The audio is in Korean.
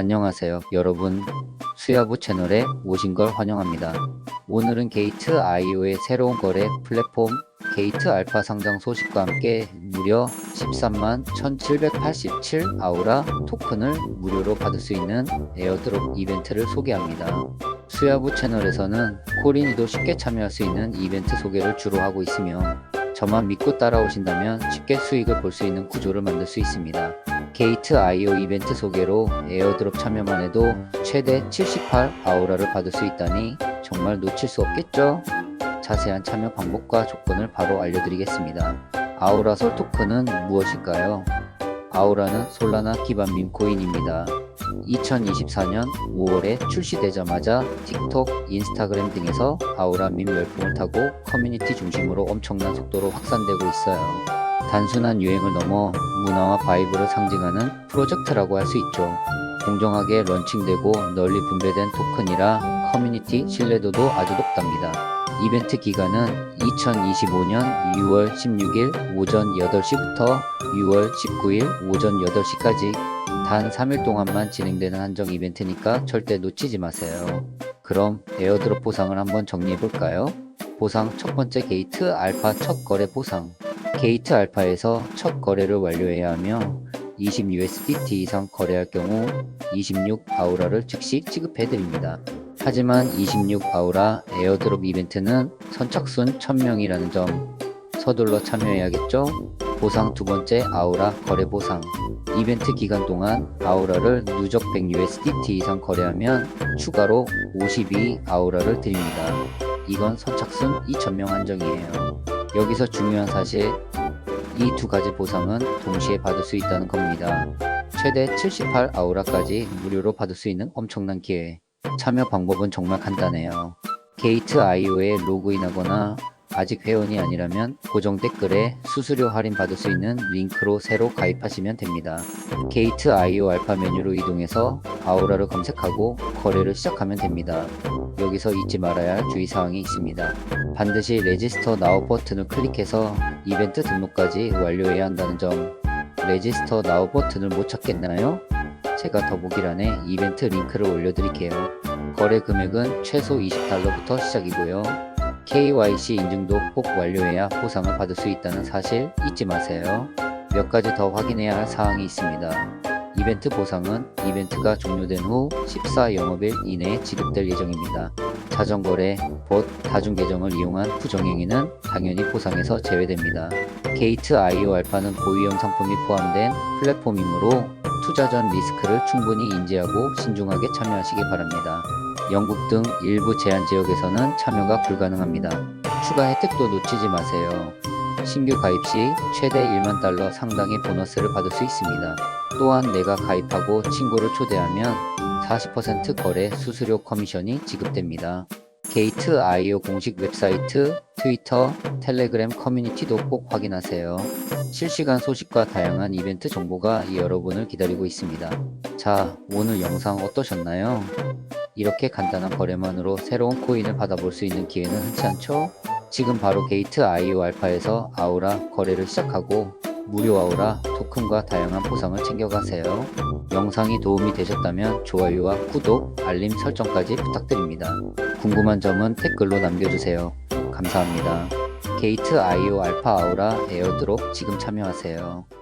안녕하세요. 여러분 수야부 채널에 오신 걸 환영합니다. 오늘은 게이트 IO의 새로운 거래 플랫폼 게이트 알파 상장 소식과 함께 무려 13만 1787 아우라 토큰을 무료로 받을 수 있는 에어드롭 이벤트를 소개합니다. 수야부 채널에서는 코린이도 쉽게 참여할 수 있는 이벤트 소개를 주로 하고 있으며 저만 믿고 따라오신다면 쉽게 수익을 볼 수 있는 구조를 만들 수 있습니다. 게이트 IO 이벤트 소개로 에어드롭 참여만 해도 최대 78 아우라를 받을 수 있다니 정말 놓칠 수 없겠죠? 자세한 참여 방법과 조건을 바로 알려드리겠습니다. 아우라 솔 토큰은 무엇일까요? 아우라는 솔라나 기반 밈코인입니다. 2024년 5월에 출시되자마자 틱톡, 인스타그램 등에서 아우라 밈 열풍을 타고 커뮤니티 중심으로 엄청난 속도로 확산되고 있어요. 단순한 유행을 넘어 문화와 바이브를 상징하는 프로젝트라고 할 수 있죠. 공정하게 런칭되고 널리 분배된 토큰이라 커뮤니티 신뢰도도 아주 높답니다. 이벤트 기간은 2025년 6월 16일 오전 8시부터 6월 19일 오전 8시까지 단 3일 동안만 진행되는 한정 이벤트니까 절대 놓치지 마세요. 그럼 에어드롭 보상을 한번 정리해 볼까요? 보상 첫 번째 게이트 알파 첫 거래 보상. 게이트 알파에서 첫 거래를 완료해야 하며 20USDT 이상 거래할 경우 26 아우라를 즉시 지급해 드립니다. 하지만 26 아우라 에어드롭 이벤트는 선착순 1000명이라는 점 서둘러 참여해야겠죠? 보상 두 번째 아우라 거래 보상. 이벤트 기간 동안 아우라를 누적 100USDT 이상 거래하면 추가로 52 아우라를 드립니다. 이건 선착순 2000명 한정이에요. 여기서 중요한 사실, 이 두 가지 보상은 동시에 받을 수 있다는 겁니다. 최대 78 아우라까지 무료로 받을 수 있는 엄청난 기회. 참여 방법은 정말 간단해요. 게이트 IO에 로그인하거나 아직 회원이 아니라면 고정 댓글에 수수료 할인 받을 수 있는 링크로 새로 가입하시면 됩니다. 게이트 IO 알파 메뉴로 이동해서 아우라를 검색하고 거래를 시작하면 됩니다. 여기서 잊지 말아야 할 주의사항이 있습니다. 반드시 레지스터 나우 버튼을 클릭해서 이벤트 등록까지 완료해야 한다는 점 레지스터 나우 버튼을 못 찾겠나요? 제가 더보기란에 이벤트 링크를 올려드릴게요. 거래 금액은 최소 20달러부터 시작이고요. KYC 인증도 꼭 완료해야 보상을 받을 수 있다는 사실 잊지 마세요. 몇 가지 더 확인해야 할 사항이 있습니다. 이벤트 보상은 이벤트가 종료된 후 14 영업일 이내에 지급될 예정입니다. 자전거래, 봇, 다중계정을 이용한 부정행위는 당연히 보상에서 제외됩니다. 게이트 IO 알파는 고위험 상품이 포함된 플랫폼이므로 투자 전 리스크를 충분히 인지하고 신중하게 참여하시기 바랍니다. 영국 등 일부 제한 지역에서는 참여가 불가능합니다. 추가 혜택도 놓치지 마세요. 신규 가입 시 최대 1만 달러 상당의 보너스를 받을 수 있습니다. 또한 내가 가입하고 친구를 초대하면 40% 거래 수수료 커미션이 지급됩니다. 게이트 IO 공식 웹사이트, 트위터, 텔레그램 커뮤니티도 꼭 확인하세요. 실시간 소식과 다양한 이벤트 정보가 여러분을 기다리고 있습니다. 자, 오늘 영상 어떠셨나요? 이렇게 간단한 거래만으로 새로운 코인을 받아볼 수 있는 기회는 흔치 않죠? 지금 바로 게이트 IO 알파에서 아우라 거래를 시작하고 무료 아우라 토큰과 다양한 보상을 챙겨가세요. 영상이 도움이 되셨다면 좋아요와 구독, 알림 설정까지 부탁드립니다. 궁금한 점은 댓글로 남겨주세요. 감사합니다. 게이트 IO 알파 아우라 에어드롭 지금 참여하세요.